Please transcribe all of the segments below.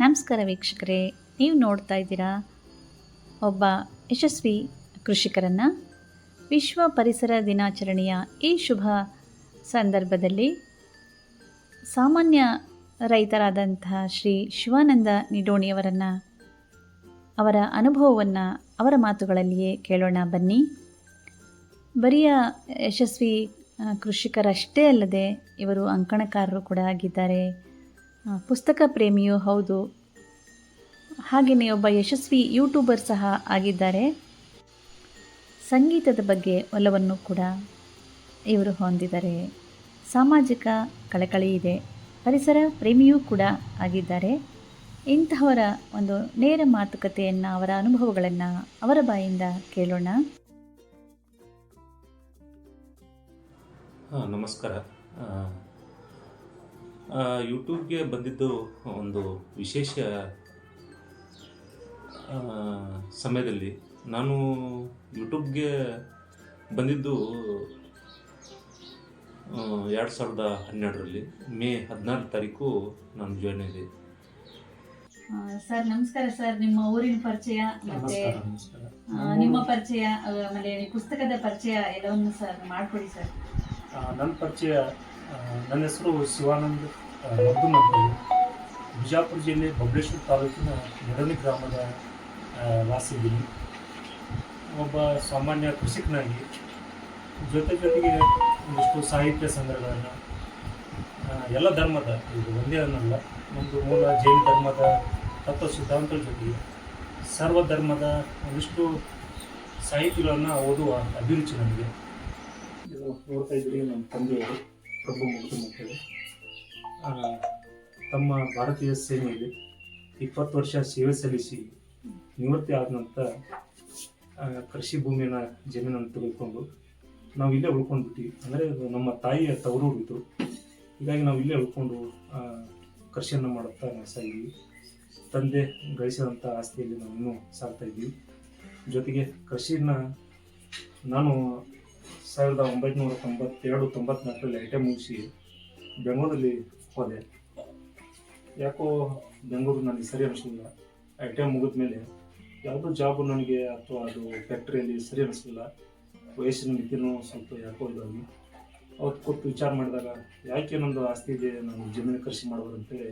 ನಮಸ್ಕಾರ ವೀಕ್ಷಕರೇ, ನೀವು ನೋಡ್ತಾ ಇದ್ದೀರಾ ಒಬ್ಬ ಯಶಸ್ವಿ ಕೃಷಿಕರನ್ನು. ವಿಶ್ವ ಪರಿಸರ ದಿನಾಚರಣೆಯ ಈ ಶುಭ ಸಂದರ್ಭದಲ್ಲಿ ಸಾಮಾನ್ಯ ರೈತರಾದಂತಹ ಶ್ರೀ ಶಿವಾನಂದ ನಿಡೋಣಿಯವರನ್ನು ಅವರ ಅನುಭವವನ್ನು, ಅವರ ಮಾತುಗಳಲ್ಲಿಯೇ ಕೇಳೋಣ ಬನ್ನಿ. ಬರಿಯ ಯಶಸ್ವಿ ಕೃಷಿಕರಷ್ಟೇ ಅಲ್ಲದೆ ಇವರು ಅಂಕಣಕಾರರು ಕೂಡ ಆಗಿದ್ದಾರೆ. ಪುಸ್ತಕ ಪ್ರೇಮಿಯೂ, ಹೌದು. ಹಾಗೆಯೇ ಒಬ್ಬ ಯಶಸ್ವಿ ಯೂಟ್ಯೂಬರ್ ಸಹ ಆಗಿದ್ದಾರೆ. ಸಂಗೀತದ ಬಗ್ಗೆ ಒಲವನ್ನು ಕೂಡ ಇವರು ಹೊಂದಿದ್ದಾರೆ. ಸಾಮಾಜಿಕ ಕಳಕಳಿ ಇದೆ. ಪರಿಸರ ಪ್ರೇಮಿಯೂ ಕೂಡ ಆಗಿದ್ದಾರೆ. ಇಂತಹವರ ಒಂದು ನೇರ ಮಾತುಕತೆಯನ್ನು, ಅವರ ಅನುಭವಗಳನ್ನು ಅವರ ಬಾಯಿಂದ ಕೇಳೋಣ. ಹಾಂ ನಮಸ್ಕಾರ. ಯೂಟ್ಯೂಬ್ಗೆ ಬಂದಿದ್ದು ಒಂದು ವಿಶೇಷ ಆ, ಸಮಯದಲ್ಲಿ. ನಾನು ಯೂಟ್ಯೂಬ್ಗೆ ಬಂದಿದ್ದು ಎರಡು ಸಾವಿರದ ಹನ್ನೆರಡರಲ್ಲಿ. ಮೇ ಹದಿನಾರು ತಾರೀಕು ನಾನು ಜಾಯ್ನ್ ಆಗಿದೆ ಸರ್ ನಮಸ್ಕಾರ ಸರ್. ನಿಮ್ಮ ಊರಿನ ಪರಿಚಯ ಮತ್ತೆ ನಿಮ್ಮ ಪರಿಚಯ ಆಮೇಲೆ ಪುಸ್ತಕದ ಪರಿಚಯ ಎಲ್ಲವನ್ನು ಸರ್ ಮಾಡಿಕೊಡಿ ಸರ್. ನನ್ನ ಪರಿಚಯ ನನ್ನ ಹೆಸರು ಶಿವಾನಂದ್ ಮದ್ದು. ಬಿಜಾಪುರ ಜಿಲ್ಲೆ ಬಬ್ಲೇಶ್ವರ ತಾಲೂಕಿನ ನಿಡಣಿ ಗ್ರಾಮದ ವಾಸಿದ್ದೀನಿ. ಒಬ್ಬ ಸಾಮಾನ್ಯ ಕೃಷಿಕನಾಗಿ ಜೊತೆ ಜೊತೆಗೆ ಒಂದಿಷ್ಟು ಸಾಹಿತ್ಯ ಸಂಗ್ರಹಗಳನ್ನು ಆ, ಎಲ್ಲ ಧರ್ಮದ ಇದು ಒಂದೇ ಅನ್ನಲ್ಲ ಒಂದು ಮೂಲ ಜೈನ ಧರ್ಮದ ತತ್ವ ಸಿದ್ಧಾಂತದ ಜೊತೆಗೆ ಸರ್ವ ಧರ್ಮದ ಒಂದಿಷ್ಟು ಸಾಹಿತ್ಯಗಳನ್ನು ಓದುವ ಅಭಿರುಚಿ ನನಗೆ ಇದು ನೋಡ್ತಾ ಇದ್ದೀರಿ ನಮ್ಮ ತಂದೆಯವರು. ಪ್ರಭು ಮುಖ್ಯಮಂತ್ರಿಗಳು ತಮ್ಮ ಭಾರತೀಯ ಸೇನೆಯಲ್ಲಿ ಇಪ್ಪತ್ತು ವರ್ಷ ಸೇವೆ ಸಲ್ಲಿಸಿ ನಿವೃತ್ತಿ ಆದ ನಂತರ ಕೃಷಿ ಭೂಮಿಯನ್ನ ಜಮೀನನ್ನು ತೆಗೆದುಕೊಂಡು ನಾವು ಇಲ್ಲೇ ಉಳ್ಕೊಂಡ್ಬಿಟ್ಟಿವಿ. ಅಂದರೆ ನಮ್ಮ ತಾಯಿಯ ತವರು ಇದ್ದರು ಹೀಗಾಗಿ ನಾವು ಇಲ್ಲೇ ಉಳ್ಕೊಂಡು ಕೃಷಿಯನ್ನು ಮಾಡುತ್ತಾ ಸಾಗಿದ್ವಿ. ತಂದೆ ಗಳಿಸಿದಂಥ ಆಸ್ತಿಯಲ್ಲಿ ನಾವು ಇನ್ನೂ ಸಾಕ್ತಾ ಇದ್ವಿ ಜೊತೆಗೆ ಕೃಷಿನ ನಾನು ಸಾವಿರದ ಒಂಬೈನೂರ ತೊಂಬತ್ತೆರಡು ತೊಂಬತ್ನಾಲ್ಕರಲ್ಲಿ ಐ ಟಿ ಮುಗಿಸಿ ಬೆಂಗಳೂರಲ್ಲಿ ಹೋದೆ. ಯಾಕೋ ಬೆಂಗಳೂರು ನನಗೆ ಸರಿ ಅನಿಸಲಿಲ್ಲ ಐ ಟಿ ಐ ಮುಗಿದ ಮೇಲೆ ಯಾವುದೋ ಜಾಬು ನನಗೆ ಅಥವಾ ಅದು ಫ್ಯಾಕ್ಟ್ರಿಯಲ್ಲಿ ಸರಿ ಅನಿಸಲಿಲ್ಲ ವಯಸ್ಸಿನ ಮಿತಿನೂ ಸ್ವಲ್ಪ ಯಾಕೋ ಇದಾಗಿ. ಅವತ್ತು ಕೊಟ್ಟು ವಿಚಾರ ಮಾಡಿದಾಗ ಯಾಕೆ ನಂದು ಆಸ್ತಿ ಇದೆ, ನಾನು ಜಮೀನು ಕೃಷಿ ಮಾಡ್ಬೋದು ಅಂತೇಳಿ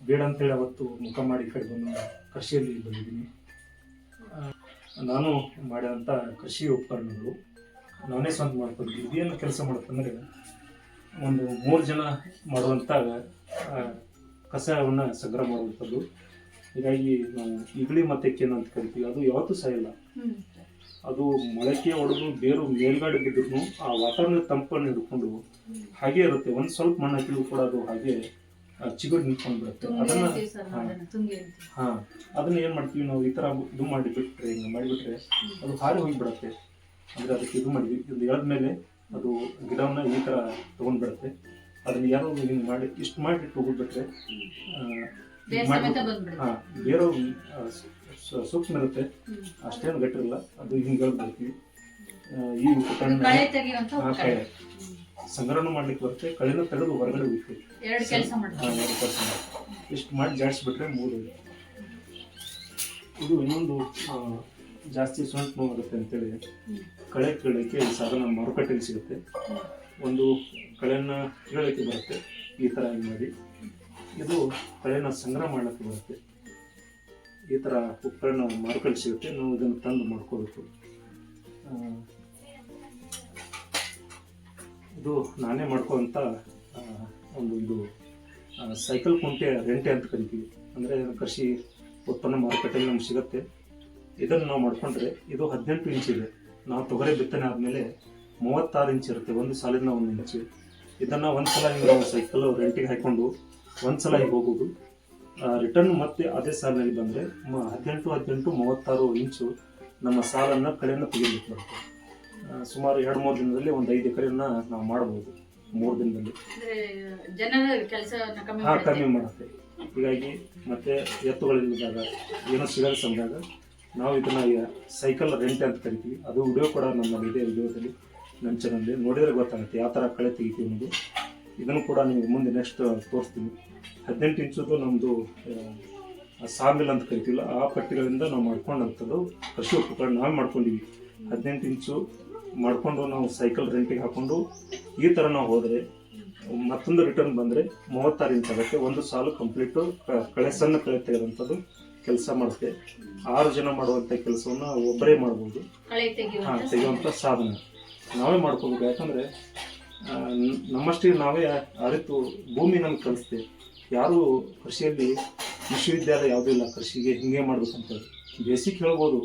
ಬೇಡ ಅಂತೇಳಿ ಅವತ್ತು ಮುಖ ಮಾಡಿ ಕಡೆ ಬಂದು ಕೃಷಿಯಲ್ಲಿ ಬಂದಿದ್ದೀನಿ. ನಾನು ಮಾಡಿದಂಥ ಕೃಷಿ ಉಪಕರಣಗಳು ನಾನೇ ಸ್ವಂತ ಮಾಡ್ಕೊಂಡ್ವಿ ಇದೇನು ಕೆಲಸ ಮಾಡ್ತಂದ್ರೆ ಒಂದು ಮೂರು ಜನ ಮಾಡುವಂಥ ಕಸವನ್ನು ಸಂಗ್ರಹ ಮಾಡುವಂಥದ್ದು. ಹೀಗಾಗಿ ನಾವು ಇಗಳಿ ಮತ್ತೆ ಕೇನು ಅಂತ ಕರಿತೀವಿ. ಅದು ಯಾವತ್ತೂ ಸಾಯಲ್ಲ. ಅದು ಮೊಳಕೆ ಹೊಡೆದು ಬೇರು ಮೇಲ್ಗಡೆ ಬಿದ್ದರೂ ಆ ವಾತಾವರಣ ತಂಪನ್ನು ಹಿಡ್ಕೊಂಡು ಹಾಗೆ ಇರುತ್ತೆ. ಒಂದು ಸ್ವಲ್ಪ ಮಣ್ಣು ಹಾಕಿದ್ರು ಕೂಡ ಅದು ಹಾಗೆ ಚಿಗುರು ನಿಂತ್ಕೊಂಡು ಬಿಡುತ್ತೆ. ಅದನ್ನ ಹಾ. ಅದನ್ನ ಏನ್ ಮಾಡ್ತೀವಿ ನಾವು? ಈ ತರ ಇದು ಮಾಡಿಬಿಟ್ರೆ ಹಿಂಗೆ ಮಾಡಿಬಿಟ್ರೆ ಅದು ಹಾರಿ ಹೋಗಿಬಿಡತ್ತೆ. ಅಂದ್ರೆ ಅದಕ್ಕೆ ಇದು ಮಾಡಿದ್ವಿ. ಇದು ಹೇಳಿದ್ಮೇಲೆ ಅದು ಗಿಡವನ್ನ ಈ ತರ ತಗೊಂಡ್ಬಿಡತ್ತೆ. ಅದನ್ನ ಯಾರೋ ಹಿಂಗೆ ಮಾಡಿ ಇಷ್ಟು ಮಾಡಿಟ್ಟು ಹೋಗ್ಬಿಟ್ರೆ. ಹಾ ಬೇರೋ ಸೂಕ್ಷ್ಮ ಇರುತ್ತೆ. ಅಷ್ಟೇನು ಗಟ್ಟಿರಲ್ಲ. ಅದು ಹಿಂಗೆ ಹೇಳ್ಬಿಡ್ತೀವಿ. ಈ ಉಪಕರಣ ಕಳೆ ಸಂಗ್ರಹಣ ಮಾಡ್ಲಿಕ್ಕೆ ಬರುತ್ತೆ. ಕಳೆನ ತೆಗೆದು ಹೊರಗಡೆ ಹೋಗ್ತೀವಿ ಎರಡು ಕೆಲಸ ಮಾಡಿ. ಇಷ್ಟು ಮಾಡಿ ಜಾಡಿಸ್ಬಿಟ್ರೆ ಮೂರು. ಇದು ಇನ್ನೊಂದು ಜಾಸ್ತಿ ಸೊಂಟು ನೋವಾಗುತ್ತೆ ಅಂತೇಳಿ ಕಳೆ ಕೀಳಲಿಕ್ಕೆ ಈ ಸಾಧನ ಮಾರುಕಟ್ಟೆಗೆ ಸಿಗುತ್ತೆ. ಒಂದು ಕಳೆನ ಕೀಳಲಿಕ್ಕೆ ಬರುತ್ತೆ. ಈ ಥರ ಮಾಡಿ. ಇದು ಕಳೆನ ಸಂಗ್ರಹ ಮಾಡಲಿಕ್ಕೆ ಬರುತ್ತೆ. ಈ ಥರ ಉಪಕರಣ ಮಾರುಕಟ್ಟೆ ಸಿಗುತ್ತೆ. ನಾವು ಇದನ್ನು ತಂದು ಮಾಡ್ಕೋಬೇಕು. ಇದು ನಾನೇ ಮಾಡ್ಕೋಂತ ಒಂದು ಇದು ಸೈಕಲ್ ಕುಂಟೆ ರೆಂಟೆ ಅಂತ ಕರಿತೀವಿ. ಅಂದರೆ ಕೃಷಿ ಉತ್ಪನ್ನ ಮಾರುಕಟ್ಟೆಯಲ್ಲಿ ನಮ್ಗೆ ಸಿಗುತ್ತೆ. ಇದನ್ನು ನಾವು ಮಾಡ್ಕೊಂಡ್ರೆ ಇದು ಹದಿನೆಂಟು ಇಂಚ್ ಇದೆ. ನಾವು ತೊಗರಿ ಬಿತ್ತನೆ ಆದಮೇಲೆ ಮೂವತ್ತಾರು ಇಂಚ್ ಇರುತ್ತೆ ಒಂದು ಸಾಲಿನ ಒಂದು ಇಂಚು ಇದನ್ನು ಒಂದು ಸಲ ಹಿಂಗೆ ನಾವು ಸೈಕಲ್ ರೆಂಟಿಗೆ ಹಾಕ್ಕೊಂಡು ಒಂದು ಸಲ ಹೀಗೆ ಹೋಗೋದು. ರಿಟರ್ನ್ ಮತ್ತೆ ಅದೇ ಸಾಲಿನಲ್ಲಿ ಬಂದರೆ ಹದಿನೆಂಟು ಹದಿನೆಂಟು ಮೂವತ್ತಾರು ಇಂಚು ನಮ್ಮ ಸಾಲನ್ನು ಕಳೆಯನ್ನು ತೆಗಿಲಿಕ್ಕೆ ಬರುತ್ತೆ ಸುಮಾರು ಎರಡು ಮೂರು ದಿನದಲ್ಲಿ ಒಂದು ಐದು ಎಕರೆಯನ್ನು ನಾವು ಮಾಡ್ಬೋದು ಮೂರು ದಿನದಲ್ಲಿ. ಹಾ. ಕಮ್ಮಿ ಮಾಡುತ್ತೆ. ಹೀಗಾಗಿ ಮತ್ತೆ ಎತ್ತುಗಳಿಲ್ಲದಾಗ ಏನೋ ಸಿಗದ ಸಮಯದಾಗ ನಾವು ಇದನ್ನ ಸೈಕಲ್ ರೆಂಟ್ ಅಂತ ಕರಿತೀವಿ. ಅದು ವಿಡಿಯೋ ಕೂಡ ನಮ್ಮ ಇದೆ ವಿಡಿಯೋದಲ್ಲಿ. ನನ್ನ ಚಾನಲ್ಲಿ ನೋಡಿದ್ರೆ ಗೊತ್ತಾಗುತ್ತೆ. ಯಾವ ಥರ ಕಳೆ ತೆಗಿತೀವಿ ಅನ್ನೋದು. ಇದನ್ನು ಕೂಡ ನಿಮಗೆ ಮುಂದೆ ನೆಕ್ಸ್ಟ್ ತೋರಿಸ್ತೀನಿ. ಹದಿನೆಂಟು ಇಂಚದ್ದು ನಮ್ಮದು ಸಾಮಿಲ್ ಅಂತ ಕರಿತೀವಲ್ಲ, ಆ ಪಟ್ಟಿಗಳಿಂದ ನಾವು ಮಾಡ್ಕೊಂಡಂಥದ್ದು ಕೃಷಿ ಉಪಕರಣ ನಾವೇ ಮಾಡ್ಕೊಂಡಿವಿ. ಹದಿನೆಂಟು ಇಂಚು ಮಾಡಿಕೊಂಡು ನಾವು ಸೈಕಲ್ ರೆಂಟಿಗೆ ಹಾಕ್ಕೊಂಡು ಈ ಥರ ನಾವು ಹೋದರೆ, ಮತ್ತೊಂದು ರಿಟರ್ನ್ ಬಂದರೆ ಮೂವತ್ತಾರು ಇಂಚ್ ಆಗುತ್ತೆ. ಒಂದು ಸಾಲು ಕಂಪ್ಲೀಟು ಕಳೆ, ಸಣ್ಣ ಕಳೆ ತೆಗೆದಂಥದ್ದು. ಕೆಲಸ ಮಾಡುತ್ತೆ ಆರು ಜನ ಮಾಡುವಂಥ ಕೆಲಸವನ್ನು ಒಬ್ಬರೇ ಮಾಡ್ಬೋದು. ಹಾಂ ತೆಗೆಯುವಂಥ ಸಾಧನ. ನಾವೇ ಮಾಡ್ಕೋಬೇಕು ಯಾಕಂದರೆ ನಮ್ಮಷ್ಟೇ ನಾವೇ ಅರಿತು ಭೂಮಿ ನಮ್ಗೆ ಕಲಿಸ್ತೆ ಯಾರು ಕೃಷಿಯಲ್ಲಿ ವಿಶ್ವವಿದ್ಯಾಲಯ ಯಾವುದೂ ಇಲ್ಲ. ಕೃಷಿಗೆ ಹಿಂಗೆ ಮಾಡ್ಬೇಕಂತ ಬೇಸಿಕ್ ಹೇಳ್ಬೋದು.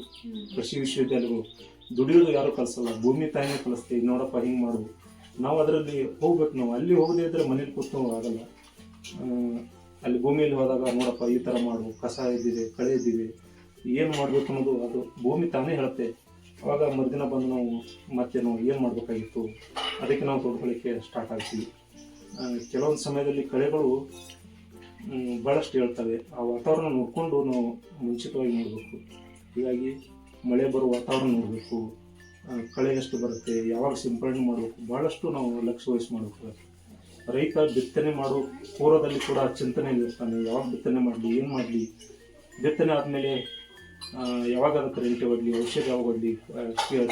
ಕೃಷಿ ವಿಶ್ವವಿದ್ಯಾಲಯಗಳು. ದುಡಿಯೋದು ಯಾರು ಕಲಿಸಲ್ಲ. ಭೂಮಿ ತಾಯಿನೇ ಕಲಿಸ್ತೀವಿ ನೋಡಪ್ಪ ಹಿಂಗೆ ಮಾಡು ನಾವು ಅದರಲ್ಲಿ ಹೋಗ್ಬೇಕು. ನಾವು ಅಲ್ಲಿ ಹೋಗದೇ ಇದ್ರೆ ಮನೇಲಿ ಕೂತ್ಕೊಂಡು ಆಗಲ್ಲ. ಅಲ್ಲಿ ಭೂಮಿಯಲ್ಲಿ ಹೋದಾಗ ನೋಡಪ್ಪ ಈ ಥರ ಮಾಡು, ಕಸ ಇದ್ದಿದೆ, ಕಳೆ ಇದ್ದಿದೆ. ಏನು ಮಾಡಬೇಕು ಅನ್ನೋದು ಅದು ಭೂಮಿ ತಾನೇ ಹೇಳುತ್ತೆ. ಅವಾಗ ಮರುದಿನ ಬಂದು ನಾವು ಮತ್ತೆ ನಾವು ಏನು ಮಾಡಬೇಕಾಗಿತ್ತು? ಅದಕ್ಕೆ ನಾವು ತೊಡ್ಕೊಳ್ಳಿಕ್ಕೆ ಸ್ಟಾರ್ಟ್ ಆಗ್ತೀವಿ. ಕೆಲವೊಂದು ಸಮಯದಲ್ಲಿ ಕಳೆಗಳು ಭಾಳಷ್ಟು ಹೇಳ್ತವೆ. ಆ ವಾತಾವರಣ ನೋಡಿಕೊಂಡು ನಾವು ಮುಂಚಿತವಾಗಿ ನೋಡಬೇಕು. ಹೀಗಾಗಿ ಮಳೆ ಬರೋ ವಾತಾವರಣ ನೋಡಬೇಕು. ಕಳೆ ಎಷ್ಟು ಬರುತ್ತೆ, ಯಾವಾಗ ಸಿಂಪಡಣೆ ಮಾಡಬೇಕು ಭಾಳಷ್ಟು ನಾವು ಲಕ್ಷ್ಯ ವಹಿಸಿ ಮಾಡಬೇಕು. ರೈತ ಬಿತ್ತನೆ ಮಾಡೋ ಪೂರ್ವದಲ್ಲಿ ಕೂಡ ಚಿಂತನೆ ಇರ್ತಾನೆ. ಯಾವಾಗ ಬಿತ್ತನೆ ಮಾಡಲಿ, ಏನು ಮಾಡಲಿ? ಬಿತ್ತನೆ ಆದಮೇಲೆ ಯಾವಾಗ ಅದಕ್ಕೆ ರೆಂಟೆ ಹೊಡಲಿ ಔಷಧಿ ಯಾವಾಗ ಹೊಡಲಿ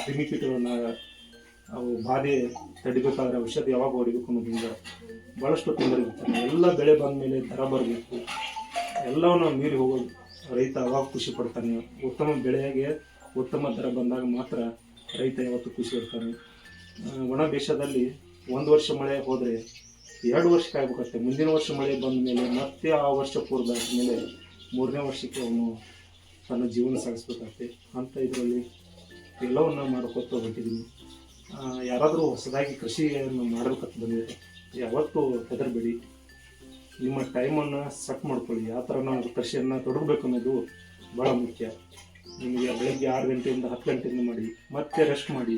ಕ್ರಿಮಿಕೀಟಗಳನ್ನ ಅವು ಬಾಧೆ ತಡಿಬೇಕಾದ್ರೆ ಔಷಧಿ ಯಾವಾಗ ಹೊಡಿಬೇಕು ಅನ್ನೋದ್ರಿಂದ ಭಾಳಷ್ಟು ತೊಂದರೆ ಇರ್ತಾನೆ ಎಲ್ಲ ಬೆಳೆ ಬಂದ ಮೇಲೆ ದರ ಬರಬೇಕು. ಎಲ್ಲವನ್ನು ಮೀರಿ ಹೋಗೋದು. ರೈತ ಅವಾಗ ಖುಷಿ ಪಡ್ತಾನೆ? ಉತ್ತಮ ಬೆಳೆಗೆ ಉತ್ತಮ ದರ ಬಂದಾಗ ಮಾತ್ರ ರೈತ ಯಾವತ್ತು ಖುಷಿ ಇರ್ತಾನೆ ಒಣ ದೇಶದಲ್ಲಿ ಒಂದು ವರ್ಷ ಮಳೆ ಹೋದರೆ ಎರಡು ವರ್ಷಕ್ಕೆ ಕಾಯ್ಬೇಕಾಗುತ್ತೆ ಮುಂದಿನ ವರ್ಷ ಮಳೆ ಬಂದ ಮೇಲೆ ಮತ್ತೆ ಆ ವರ್ಷ ಪೂರ್ವ ಮೇಲೆ ಮೂರನೇ ವರ್ಷಕ್ಕೆ ಅವನು ತನ್ನ ಜೀವನ ಸಾಗಿಸ್ಬೇಕಾಗತ್ತೆ ಅಂತ ಇದರಲ್ಲಿ ಎಲ್ಲವನ್ನ ಮಾಡ್ಕೊತ ಹೊಂಟಿದ್ದೀನಿ ಯಾರಾದರೂ ಹೊಸದಾಗಿ ಕೃಷಿಯನ್ನು ಮಾಡಬೇಕಂತ ಬಂದಿದೆ ಯಾವತ್ತೂ ಹೆದರಬೇಡಿ. ನಿಮ್ಮ ಟೈಮನ್ನು ಸೆಟ್ ಮಾಡ್ಕೊಳ್ಳಿ. ಯಾವ ಥರ ನಾವು ಕೃಷಿಯನ್ನು ತೊಡಗಬೇಕು ಅನ್ನೋದು ಭಾಳ ಮುಖ್ಯ. ನಿಮಗೆ ಬೆಳಗ್ಗೆ ಆರು ಗಂಟೆಯಿಂದ ಹತ್ತು ಗಂಟೆಯಿಂದ ಮಾಡಿ, ಮತ್ತೆ ರೆಸ್ಟ್ ಮಾಡಿ,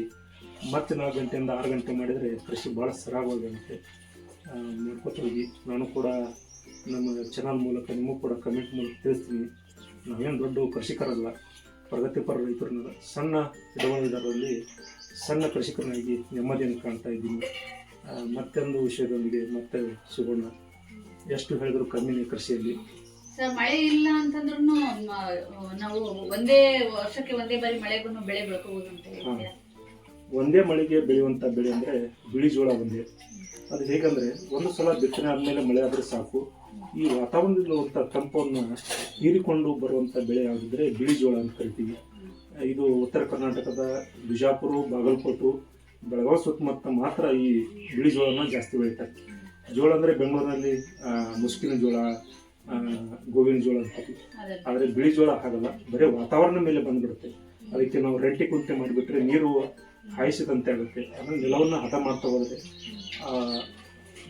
ಮತ್ತೆ ನಾಲ್ಕು ಗಂಟೆಯಿಂದ ಆರು ಗಂಟೆ ಮಾಡಿದರೆ ಕೃಷಿ ಭಾಳ ಸರಾಗವಾಗುತ್ತೆ. ಮಾಡ್ಕೊತ ಹೋಗಿ ನಾನು ಕೂಡ ನಮ್ಮ ಚಾನಲ್ ಮೂಲಕ ನಿಮಗೂ ಕೂಡ ಕಮೆಂಟ್ ಮೂಲಕ ತಿಳಿಸ್ತೀನಿ. ನಾವೇನು ದೊಡ್ಡ ಕೃಷಿಕರಲ್ಲ, ಪ್ರಗತಿಪರ ರೈತರನ್ನ ಸಣ್ಣ ಹಿಡುವಳಿದಾರರಲ್ಲಿ ಸಣ್ಣ ಕೃಷಿಕರನಾಗಿ ನೆಮ್ಮದಿಯನ್ನು ಕಾಣ್ತಾ ಇದ್ದೀನಿ. ಮತ್ತೊಂದು ವಿಷಯದೊಂದಿಗೆ ಮತ್ತೆ ಸಿಗೋಣ. ಎಷ್ಟು ಹೇಳಿದ್ರು ಕಮ್ಮಿನೇ ಕೃಷಿಯಲ್ಲಿ? ಮಳೆ ಇಲ್ಲ ಅಂತಂದ್ರೂ ನಾವು ಒಂದೇ ವರ್ಷಕ್ಕೆ ಒಂದೇ ಬಾರಿ ಮಳೆಗೂ ಬೆಳೆ ಬೆಳ್ಕೋಬಹುದು ಅಂತ ಹೇಳ್ತೀರಾ? ಒಂದೇ ಮಳೆಗೆ ಬೆಳೆಯುವಂಥ ಬೆಳೆ ಅಂದರೆ ಬಿಳಿ ಜೋಳ ಒಂದೇ ಅದು ಹೇಗಂದರೆ ಒಂದು ಸಲ ಬಿತ್ತನೆ ಆದಮೇಲೆ ಮಳೆ ಆದರೆ ಸಾಕು. ಈ ವಾತಾವರಣದಲ್ಲಿರುವಂಥ ತಂಪನ್ನು ಹೀರಿಕೊಂಡು ಬರುವಂಥ ಬೆಳೆ ಯಾವುದಿದ್ರೆ ಬಿಳಿ ಜೋಳ ಅಂತ ಕರಿತೀವಿ. ಇದು ಉತ್ತರ ಕರ್ನಾಟಕದ ಬಿಜಾಪುರ, ಬಾಗಲಕೋಟು, ಬೆಳಗಾವಿ ಸುತ್ತಮುತ್ತ ಮಾತ್ರ ಈ ಬಿಳಿ ಜೋಳನ ಜಾಸ್ತಿ ಬೆಳೀತಾರೆ. ಜೋಳ ಅಂದರೆ ಬೆಂಗಳೂರಿನಲ್ಲಿ ಮುಸ್ಕಿನ ಜೋಳ ಗೋವಿನ ಜೋಳ ಅಂತ ಆದರೆ ಬಿಳಿ ಜೋಳ ಆಗಲ್ಲ ಬರೀ ವಾತಾವರಣ ಮೇಲೆ ಬಂದ್ಬಿಡುತ್ತೆ. ಅದಕ್ಕೆ ನಾವು ರೆಂಟಿ ಕುಂಟೆ ಮಾಡಿಬಿಟ್ರೆ ನೀರು ಹಾಯಿಸಿದಂತೆ ಆಗುತ್ತೆ ಅದನ್ನು ನೆಲವನ್ನು ಹದ ಮಾಡ್ತಾ ಹೋದರೆ ಆ,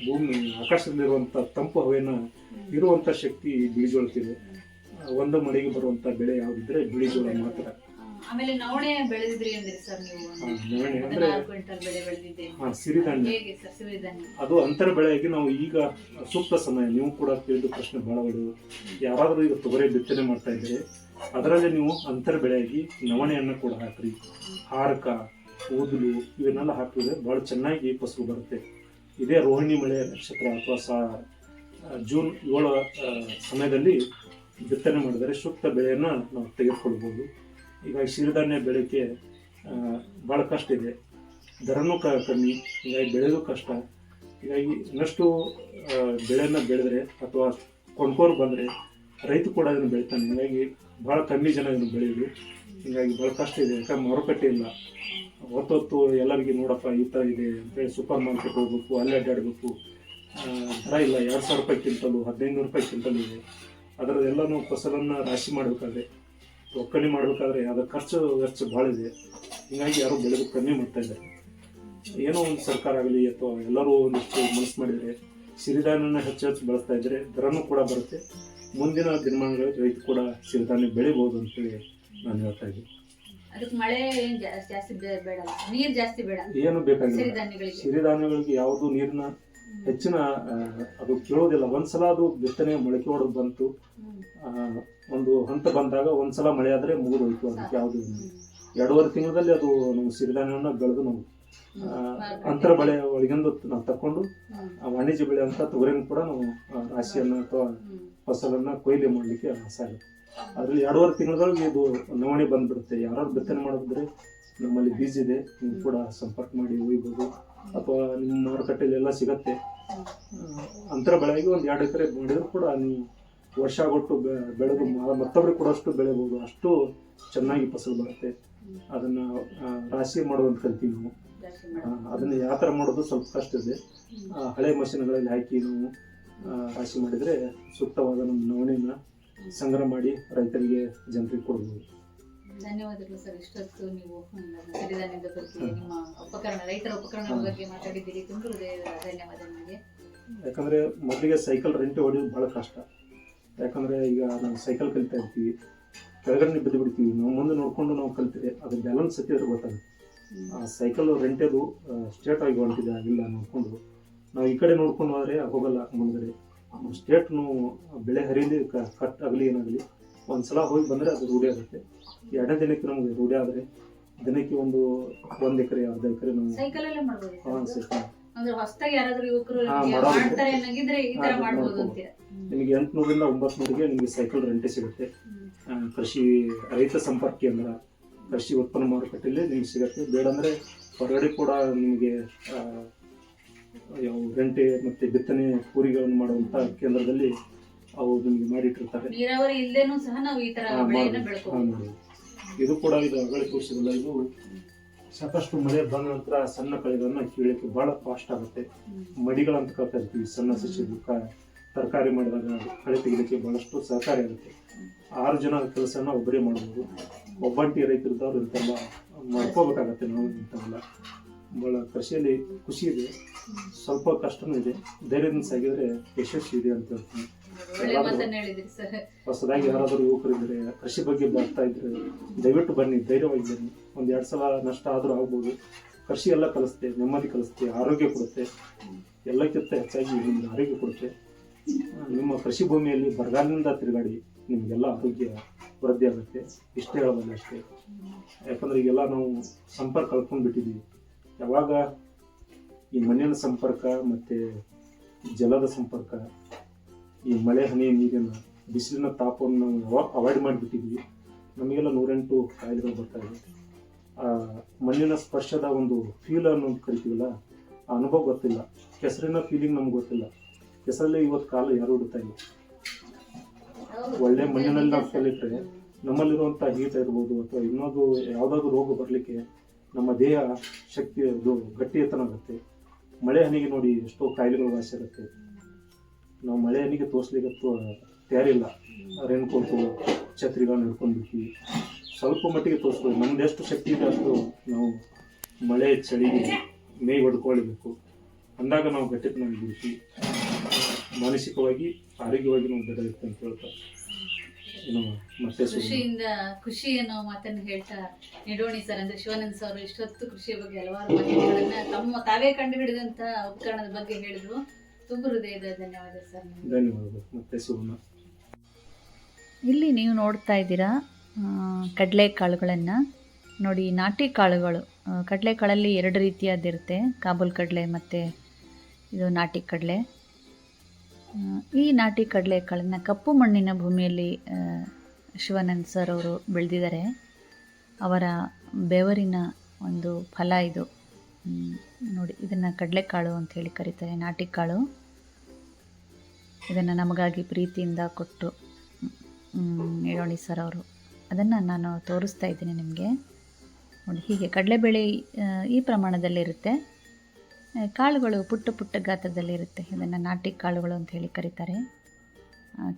ಭೂಮಿ ಆಕಾಶದಲ್ಲಿರುವಂಥ ತಂಪು ಹವೆಯನ್ನು ಇರುವಂಥ ಶಕ್ತಿ ಬಿಳಿಜೋಳಕ್ಕಿದೆ. ಒಂದು ಮಳೆಗೆ ಬರುವಂಥ ಬೆಳೆ ಯಾವುದಿದ್ರೆ ಬಿಳಿಜೋಳ ಮಾತ್ರ. ಆಮೇಲೆ ನವಣೆ ಬೆಳೆದಿದ್ರಿ ಅಂದ್ರಿ ಸರ್ ನೀವು? ಸಿರಿಧಾನ್ಯ. ಅದು ಅಂತರ ಬೆಳೆಯಾಗಿ ನಾವು ಈಗ ಸೂಕ್ತ ಸಮಯ ನೀವು ಕೂಡ ಕೇಳಿದ ಪ್ರಶ್ನೆ ಬಹಳ ಒಳ್ಳೆಯದು ಯಾರಾದರೂ ಈಗ ತೊಗರಿ ಬಿತ್ತನೆ ಮಾಡ್ತಾ ಇದ್ರೆ ಅದರಲ್ಲಿ ನೀವು ಅಂತರ ಬೆಳೆಯಾಗಿ ನವಣೆಯನ್ನು ಕೂಡ ಹಾಕ್ರಿ. ಹಾರಕ ಊದಲು ಇವನ್ನೆಲ್ಲ ಹಾಕಿದ್ರೆ ಭಾಳ ಚೆನ್ನಾಗಿ ಫಸಲು ಬರುತ್ತೆ. ಇದೇ ರೋಹಿಣಿ ಮಳೆ ನಕ್ಷತ್ರ ಅಥವಾ ಸಾ ಜೂನ್ ಏಳ ಸಮಯದಲ್ಲಿ ಬಿತ್ತನೆ ಮಾಡಿದರೆ ಸೂಕ್ತ ಬೆಳೆಯನ್ನು ನಾವು ತೆಗೆದುಕೊಳ್ಬೋದು. ಈಗ ಸಿರಿಧಾನ್ಯ ಬೆಳೆಗೆ ಭಾಳ ಕಷ್ಟ ಇದೆ. ದರನೂ ಕ, ಕಮ್ಮಿ, ಹೀಗಾಗಿ ಬೆಳೆಯೋದು ಕಷ್ಟ. ಹೀಗಾಗಿ ಇನ್ನಷ್ಟು ಬೆಳೆಯನ್ನು ಬೆಳೆದರೆ ಅಥವಾ ಕೊಂಡ್ಕೊಂಡು ಬಂದರೆ ರೈತ ಕೂಡ ಅದನ್ನು ಬೆಳಿತಾನೆ. ಹೀಗಾಗಿ ಭಾಳ ಕಮ್ಮಿ ಜನ ಇದನ್ನು ಬೆಳೆಯೋದು. ಹೀಗಾಗಿ ಭಾಳ ಕಷ್ಟ ಇದೆ. ಯಾಕಂದ್ರೆ ಮಾರುಕಟ್ಟೆ ಇಲ್ಲ. ಹೊತ್ತೊತ್ತು ಎಲ್ಲರಿಗೆ ನೋಡಪ್ಪ, ಈ ಥರ ಇದೆ ಅಂತೇಳಿ ಸೂಪರ್ ಮಾರ್ಕೆಟ್ ಹೋಗ್ಬೇಕು, ಅಲ್ಲೇ ಅಡ್ಡಾಡಬೇಕು. ದರ ಇಲ್ಲ, ಎರಡು ಸಾವಿರ ರೂಪಾಯಿ ಕಿಂತಲು ಹದಿನೈದು ರೂಪಾಯಿ ಕ್ವಿಂಟಲ್ ಇದೆ. ಅದರದೆಲ್ಲನೂ ಫಸಲನ್ನು ರಾಶಿ ಮಾಡಬೇಕಾದ್ರೆ, ಒಕ್ಕಣೆ ಮಾಡಬೇಕಾದ್ರೆ ಅದರ ಖರ್ಚು ವೆಚ್ಚ ಭಾಳ ಇದೆ. ಹೀಗಾಗಿ ಯಾರು ಬೆಳೆದು ಕಮ್ಮಿ ಮಾಡ್ತಾ ಇದ್ದಾರೆ ಏನೋ ಒಂದು ಸರ್ಕಾರ ಆಗಲಿ ಅಥವಾ ಎಲ್ಲರೂ ಒಂದಿಷ್ಟು ಮನಸ್ಸು ಮಾಡಿದರೆ, ಸಿರಿಧಾನ್ಯನ ಹೆಚ್ಚು ಹೆಚ್ಚು ಬಳಸ್ತಾ ಇದ್ದರೆ ದರನೂ ಕೂಡ ಬರುತ್ತೆ. ಮುಂದಿನ ದಿನಮಾನಗಳಲ್ಲಿ ರೈತ ಕೂಡ ಸಿರಿಧಾನ್ಯ ಬೆಳಿಬೋದು ಅಂತೇಳಿ ನಾನು ಹೇಳ್ತಾ ಇದ್ದೀನಿ. ಅದಕ್ಕೆ ಮಳೆ ಏನ್ ಜಾ- ಜಾಸ್ತಿ ಬೇ- ಬೇಡ ನೀರ್ ಜಾಸ್ತಿ ಬೇಡ. ಏನು ಬೇಕಾಗಿಲ್ಲ. ಸಿರಿಧಾನ್ಯಗಳಿಗೆ. ಸಿರಿಧಾನ್ಯಗಳಿಗೆ ಯಾವುದು ನೀರಿನ ಹೆಚ್ಚಿನ ಆ, ಅದು ಕೇಳೋದಿಲ್ಲ. ಒಂದ್ಸಲ ಅದು ಬಿತ್ತನೆ ಮೊಳಕೆ ಹೊಡೆದು ಬಂತು. ಹ್ಮ್. ಆ, ಒಂದು ಹಂತ ಬಂದಾಗ ಒಂದ್ಸಲ ಮಳೆ ಆದರೆ ಮುಗಿದೋಯ್ತು. ಅದಕ್ಕೆ ಯಾವುದು. ಎರಡೂವರೆ ತಿಂಗಳಲ್ಲಿ ಅದು ನಾವು ಸಿರಿಧಾನ್ಯವನ್ನ ಬೆಳೆದು ನಾವು. ಆ, ಅಂತರ ಬೆಳೆ ಒಳಗಿಂದ ನಾವು ತಕೊಂಡು ಹ್ಮ್. ಆ ವಾಣಿಜ್ಯ ಬೆಳೆ ಅಂತ ತೊಗರಿನ ಕೂಡ ನಾವು ಆ, ರಾಶಿಯನ್ನ ಅಥವಾ ಹ್ಮ್. ಫಸಲನ್ನ ಕೊಯ್ಲಿ ಮಾಡಲಿಕ್ಕೆ ಸಾಗುತ್ತೆ ಅದರಲ್ಲಿ ಎರಡೂವರೆ ತಿಂಗಳದೊಳಗೆ ಇದು ನವಣೆ ಬಂದ್ಬಿಡುತ್ತೆ. ಯಾರು ಬಿತ್ತನೆ ಮಾಡಿದ್ರೆ ನಮ್ಮಲ್ಲಿ ಬೀಜ ಇದೆ, ನೀವು ಕೂಡ ಸಂಪರ್ಕ ಮಾಡಿ, ಒಯ್ಬೋದು. ಅಥವಾ ನಿಮ್ಮ ಮಾರುಕಟ್ಟೆಯಲ್ಲಿ ಎಲ್ಲ ಸಿಗತ್ತೆ ಅಂತರ ಬೆಳೆಗೆ ಒಂದು ಎರಡು ಎಕರೆ ಮಾಡಿದ್ರು ಕೂಡ ನೀವು ವರ್ಷ ಕೊಟ್ಟು ಬೆಳೆದು ಮತ್ತೊಬ್ರಿಗೆ ಕೂಡ ಕೊಡೋಷ್ಟು ಬೆಳೆಬೋದು ಅಷ್ಟು ಚೆನ್ನಾಗಿ ಫಸಲು ಬರುತ್ತೆ. ಅದನ್ನ ರಾಶಿ ಮಾಡೋದಂತ ಕಲ್ತೀವಿ ನಾವು. ಅದನ್ನ ಯಾವ ಥರ ಮಾಡೋದು ಸ್ವಲ್ಪ ಕಷ್ಟ ಇದೆ. ಹಳೆ ಮಷಿನ್ಗಳಲ್ಲಿ ಹಾಕಿ ನಾವು ರಾಶಿ ಮಾಡಿದರೆ ಸೂಕ್ತವಾದ ನಮ್ಮ ನವಣೆನ ಸಂಗ್ರಹ ಮಾಡಿ ರೈತರಿಗೆ ಜನರಿಗೆ ಕೊಡ್ಬೋದು. ಧನ್ಯವಾದಗಳು ಸರ್. ಇಷ್ಟೊತ್ತು ನೀವು ಸಿರಿಧಾನ್ಯದ ಬಗ್ಗೆ ನಿಮ್ಮ ಉಪಕರಣ ರೈತರ ಉಪಕರಣಗಳ. ಬಗ್ಗೆ ಮಾತಾಡಿದ್ದೀರಿ. ತುಂಬ ಧನ್ಯವಾದ ನಿಮಗೆ. ಯಾಕಂದ್ರೆ ಮೊದಲಿಗೆ ಸೈಕಲ್ ರೆಂಟ್ ಹೊಡೆಯೋದು ಬಹಳ ಕಷ್ಟ. ಯಾಕಂದ್ರೆ ಈಗ ನಾವು ಸೈಕಲ್ ಕಲಿತಾ ಇರ್ತೀವಿ. ಕೆಳಗಡೆ ಬಿದ್ದು ಬಿಡ್ತೀವಿ. ನಾವು ಮುಂದೆ ನೋಡ್ಕೊಂಡು ನಾವು ಕಲ್ತಿದೆ ಅದು ಬ್ಯಾಲೆನ್ಸ್ ಹತ್ತಿದ್ರೆ ಗೊತ್ತಾಗುತ್ತೆ. ಆ ಸೈಕಲ್ ರೆಂಟೇದು ಸ್ಟ್ರೇಟ್ ಆಗಿ ಹೊಂಟಿದೆ ಆಗಿಲ್ಲ ನೋಡ್ಕೊಂಡು. ನಾವು ಈ ಕಡೆ ನೋಡ್ಕೊಂಡು ಹೋದ್ರೆ ಹೋಗಲ್ಲ ಮುಂದ್ಗಡೆ. ಸ್ಟೇಟ್ ನಾವು ಬೆಳೆ ಹರಿಲಿ ಕಟ್ ಆಗಲಿ ಏನಾಗಲಿ ಒಂದ್ಸಲ ಹೋಗಿ ಬಂದ್ರೆ ಅದು ರೂಢಿ ಆಗುತ್ತೆ. ಎರಡನೇ ದಿನಕ್ಕೆ ನಮ್ಗೆ ರೂಢಿ ಆದರೆ ದಿನಕ್ಕೆ ಒಂದು ಒಂದು ಎಕರೆ ಅರ್ಧ ಎಕರೆ ನಾವು ಹಾ, ಹಾ, ನಿಮ್ಗೆ ಎಂಟುನೂರಿಂದ ಒಂಬತ್ನೂರಿಗೆ ನಿಮಗೆ ಸೈಕಲ್ ರೆಂಟ್ ಸಿಗುತ್ತೆ. ಕೃಷಿ ರೈತ ಸಂಪರ್ಕ ಕೇಂದ್ರ ಕೃಷಿ ಉತ್ಪನ್ನ ಮಾರುಕಟ್ಟೆಯಲ್ಲಿ ನಿಮ್ಗೆ ಸಿಗುತ್ತೆ. ಬೇಡ ಅಂದ್ರೆ ಹೊರಗಡೆ ಕೂಡ ನಿಮಗೆ ಯಾವ ಗಂಟೆ ಮತ್ತೆ ಬಿತ್ತನೆ ಕೂರಿಗಳನ್ನು ಮಾಡುವಂತ ಕೇಂದ್ರದಲ್ಲಿ ಅವು ನಿಮಗೆ ಮಾಡಿಟ್ಟಿರ್ತಾರೆ. ನೀರಾವರಿ ಇಲ್ದೇನೂ ಸಹ ನಾವು ಈ ತರ ಹಾ, ಬೆಳೆಯನ್ನ ಮಾಡ್ಬೋದು. ಹಾ, ಬೆಳ್ಕೋಬಹುದು ಮಾಡ್ಬೋದು. ಇದು ಕೂಡ ಇದು ಅಗಳಿ ತೋರಿಸಿದಲ್ಲ ಇದು ಸಾಕಷ್ಟು ಮಳೆ ಬಂದ ನಂತರ ಸಣ್ಣ ಕಳೆಗಳನ್ನ ಕೀಳಕ್ಕೆ ಬಹಳ ಫಾಸ್ಟ್ ಆಗುತ್ತೆ. ಮಡಿಗಳಂತ ಕರಿತೀವಿ ಸಣ್ಣ ಸಸ್ಯದ ಕ- ತರಕಾರಿ ಮಾಡಿದಾಗ ಕಳೆ ತೆಗಿಲಿಕ್ಕೆ ಬಹಳಷ್ಟು ಸಹಕಾರಿ ಆಗುತ್ತೆ. ಆರು ಜನ ಕೆಲಸನ ಒಬ್ಬರೇ ಮಾಡ್ಬೋದು. ಒಬ್ಬಂಟಿ ರೈತರಿದ್ದವ್ರು ಇಂತೆಲ್ಲ ಮಾಡ್ಕೋಬೇಕಾಗತ್ತೆ ನಾವು ಇಂಥವೆಲ್ಲ ಬಹಳ ಕೃಷಿಯಲ್ಲಿ ಖುಷಿ ಇದೆ. ಸ್ವಲ್ಪ ಕಷ್ಟನೂ ಇದೆ. ಧೈರ್ಯದಿಂದ ಸಾಗಿದ್ರೆ ಯಶಸ್ವಿ ಇದೆ ಅಂತ ಹೇಳ್ತೀನಿ. ಹೊಸದಾಗಿ ಯಾರಾದರೂ ಯುವಕರಿದ್ರೆ ಕೃಷಿ ಬಗ್ಗೆ ಬರ್ತಾ ಇದ್ರೆ ದಯವಿಟ್ಟು ಬನ್ನಿ ಧೈರ್ಯವಾಗಿ ಬನ್ನಿ. ಒಂದು ಎರಡು ಸಲ ನಷ್ಟ ಆದರೂ ಆಗ್ಬೋದು. ಕೃಷಿ ಎಲ್ಲ ಕಲಿಸುತ್ತೆ ನೆಮ್ಮದಿ ಕಲಿಸುತ್ತೆ ಆರೋಗ್ಯ ಕೊಡುತ್ತೆ. ಎಲ್ಲಕ್ಕಿಂತ ಹೆಚ್ಚಾಗಿ ನಿಮ್ಗೆ ಆರೋಗ್ಯ ಕೊಡುತ್ತೆ. ನಿಮ್ಮ ಕೃಷಿ ಭೂಮಿಯಲ್ಲಿ ಬರಗಾಲದಿಂದ ತಿರುಗಾಡಿ ನಿಮಗೆಲ್ಲ ಆರೋಗ್ಯ ವೃದ್ಧಿ ಆಗುತ್ತೆ. ಇಷ್ಟೇ ಹೇಳಬಲ್ಲ ಅಷ್ಟೇ. ಯಾಕಂದ್ರೆ ಈಗೆಲ್ಲ ನಾವು ಸಂಪರ್ಕ ಕಳ್ಕೊಂಡ್ ಬಿಟ್ಟಿದ್ದೀವಿ ಯಾವಾಗ ಈ ಮಣ್ಣಿನ ಸಂಪರ್ಕ ಮತ್ತು ಜಲದ ಸಂಪರ್ಕ, ಈ ಮಳೆ, ಹನಿ, ನೀರಿನ ಬಿಸಿಲಿನ ತಾಪವನ್ನು ಯಾವಾಗ ಅವಾಯ್ಡ್ ಮಾಡಿಬಿಟ್ಟಿದ್ವಿ, ನಮಗೆಲ್ಲ ನೂರೆಂಟು ಕಾಯಿಲೆಗಳು ಬರ್ತಾ ಇದೆ ಆ ಮಣ್ಣಿನ ಸ್ಪರ್ಶದ ಒಂದು ಫೀಲ್ ಅನ್ನೋದು ಕರಿತೀವಲ್ಲ, ಆ ಅನುಭವ ಗೊತ್ತಿಲ್ಲ. ಹೆಸರಿನ ಫೀಲಿಂಗ್ ನಮ್ಗೆ ಗೊತ್ತಿಲ್ಲ. ಹೆಸರಲ್ಲೇ ಇವತ್ತು ಕಾಲ ಯಾರು ಇಡ್ತಾ ಇಲ್ಲ. ಒಳ್ಳೆ ಮಣ್ಣಿನಲ್ಲಿ ನಾವು ಕಲಿತ್ರೆ ನಮ್ಮಲ್ಲಿರುವಂಥ ಹೀಟ್ ಇರ್ಬೋದು ಅಥವಾ ಇನ್ನೊಂದು ಯಾವುದಾದ್ರು ರೋಗ ಬರಲಿಕ್ಕೆ ನಮ್ಮ ದೇಹ ಶಕ್ತಿ ಅದು ಗಟ್ಟಿಯತನ ಆಗುತ್ತೆ. ಮಳೆ ಹನಿಗೆ ನೋಡಿ ಎಷ್ಟೋ ಕಾಯಿಲೆಗಳು ವಾಸಿ ಆಗುತ್ತೆ. ನಾವು ಮಳೆ ಹನಿಗೆ ತೋರಿಸ್ಲಿಕ್ಕೆ ತಯಾರಿಲ್ಲ. ರೇನ್ಕೋಟು ಛತ್ರಿಗಳನ್ನ ಹಿಡ್ಕೊಂಡ್ಬಿಟ್ಟು ಸ್ವಲ್ಪ ಮಟ್ಟಿಗೆ ತೋರಿಸ್ಬೋದು. ನಮ್ದು ಎಷ್ಟು ಶಕ್ತಿ ಇದೆ ಅಷ್ಟು ನಾವು ಮಳೆ ಚಳಿಗೆ ಮೇ ಹೊಡ್ಕೊಳ್ಬೇಕು. ಅಂದಾಗ ನಾವು ಗಟ್ಟಿತನಾಗಿರ್ತೀವಿ ಮಾನಸಿಕವಾಗಿ, ಆರೋಗ್ಯವಾಗಿ ನಾವು ಬೆಳೆಯುತ್ತೆ ಅಂತ ಹೇಳ್ತಾ ಕೃಷಿಯಿಂದ ಖುಷಿ ಅನ್ನೋ ಮಾತನ್ನ ಹೇಳ್ತಾ ನಿಡೋಣಿ ಸರ್. ಅಂದ್ರೆ ಶಿವಾನಂದ್ ಸರ್ ಇಷ್ಟೊತ್ತು ಕೃಷಿಯ ಬಗ್ಗೆ ಹಲವಾರು ಮಾಹಿತಿಗಳನ್ನ ತಮ್ಮ ತಾವೇ ಕಂಡು ಹಿಡಿದಂತ ಉಪಕರಣದ ಬಗ್ಗೆ ಹೇಳಿದ್ರು. ತುಂಬ ಹೃದಯದ ಧನ್ಯವಾದ ಸರ್ ಧನ್ಯವಾದ ಧನ್ಯವಾದಗಳು. ಮತ್ತೆ ಸಿಗೋಣ ಇಲ್ಲಿ ನೀವು ನೋಡ್ತಾ ಇದ್ದೀರಾ ಕಡಲೆಕಾಳುಗಳನ್ನು. ನೋಡಿ ನಾಟಿ ಕಾಳುಗಳು ಕಡಲೆ ಕಾಳಲ್ಲಿ ಎರಡು ರೀತಿಯಾದಿರುತ್ತೆ. ಕಾಬೂಲ್ ಕಡಲೆ ಮತ್ತು ಇದು ನಾಟಿ ಕಡಲೆ. ಈ ನಾಟಿ ಕಡಲೆಕಾಳನ್ನು ಕಪ್ಪು ಮಣ್ಣಿನ ಭೂಮಿಯಲ್ಲಿ ಶಿವಾನಂದ್ ಸರ್ ಅವರು ಬೆಳೆದಿದ್ದಾರೆ. ಅವರ ಬೆವರಿನ ಒಂದು ಫಲ ಇದು. ನೋಡಿ, ಇದನ್ನು ಕಡಲೆಕಾಳು ಅಂತ ಹೇಳಿ ಕರೀತಾರೆ ನಾಟಿ ಕಾಳು ಇದನ್ನು ನಮಗಾಗಿ ಪ್ರೀತಿಯಿಂದ ಕೊಟ್ಟು ಹೇಳೋಣಿ ಸರ್ ಅವರು. ಅದನ್ನು ನಾನು ತೋರಿಸ್ತಾ ಇದ್ದೀನಿ ನಿಮಗೆ. ನೋಡಿ, ಹೀಗೆ ಕಡಲೆಬೇಳೆ ಈ ಪ್ರಮಾಣದಲ್ಲಿರುತ್ತೆ. ಕಾಳುಗಳು ಪುಟ್ಟ ಪುಟ್ಟ ಗಾತ್ರದಲ್ಲಿರುತ್ತೆ. ಇದನ್ನು ನಾಟಿ ಕಾಳುಗಳು ಅಂತ ಹೇಳಿ ಕರೀತಾರೆ.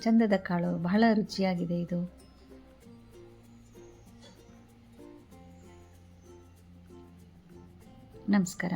ಚಂದದ ಕಾಳು, ಬಹಳ ರುಚಿಯಾಗಿದೆ ಇದು. ನಮಸ್ಕಾರ.